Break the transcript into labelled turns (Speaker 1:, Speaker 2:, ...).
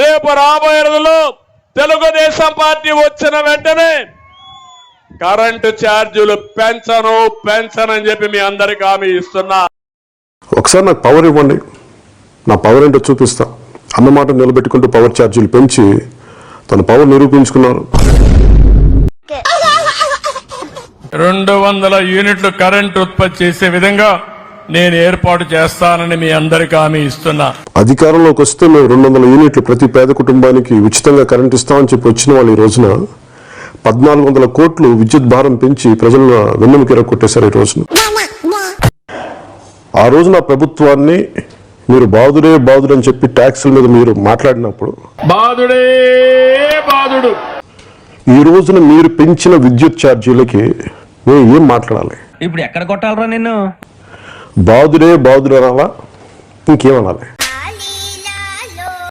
Speaker 1: రేపు రాబోయే రోజుల్లో తెలుగుదేశం పార్టీ వచ్చిన వెంటనే కరెంటు ఛార్జీలు పెంచను పెంచనని చెప్పి మీ అందరికీ హామీ ఇస్తున్నా.
Speaker 2: ఒకసారి నాకు పవర్ ఇవ్వండి. నా పవర్ ఏంటో చూపిస్తా. అన్నమాట నిలబెట్టుకుంటూ పవర్ ఛార్జీలు పెంచి తన పవర్ నిరూపించుకున్నారు.
Speaker 1: రెండు వందల యూనిట్లు కరెంట్ ఉత్పత్తి చేసే విధంగా నేను ఏర్పాటు చేస్తానని మీ అందరికీ హామీ ఇస్తున్నా.
Speaker 2: అధికారంలోకి వస్తే మేము రెండు వందల యూనిట్లు ప్రతి పేద కుటుంబానికి ఉచితంగా కరెంట్ ఇస్తామని చెప్పి వచ్చిన వాళ్ళు ఈ రోజున పద్నాలుగు వందల కోట్లు విద్యుత్ భారం పెంచి ప్రజలను వెన్నెముక కొట్టేశారు ఈ రోజున. ఆ రోజున ప్రభుత్వాన్ని మీరు బాదుడే బాదుడు అని చెప్పి ట్యాక్సుల మీద మీరు మాట్లాడినప్పుడు
Speaker 1: బాధుడే బాధుడు.
Speaker 2: ఈ రోజున మీరు పెంచిన విద్యుత్ ఛార్జీలకి మేము ఏం మాట్లాడాలి?
Speaker 3: ఇప్పుడు ఎక్కడ కొట్టాలరా నిన్ను?
Speaker 2: బాదుడే బాదుడు అనాలా ఇంకేమనాలి?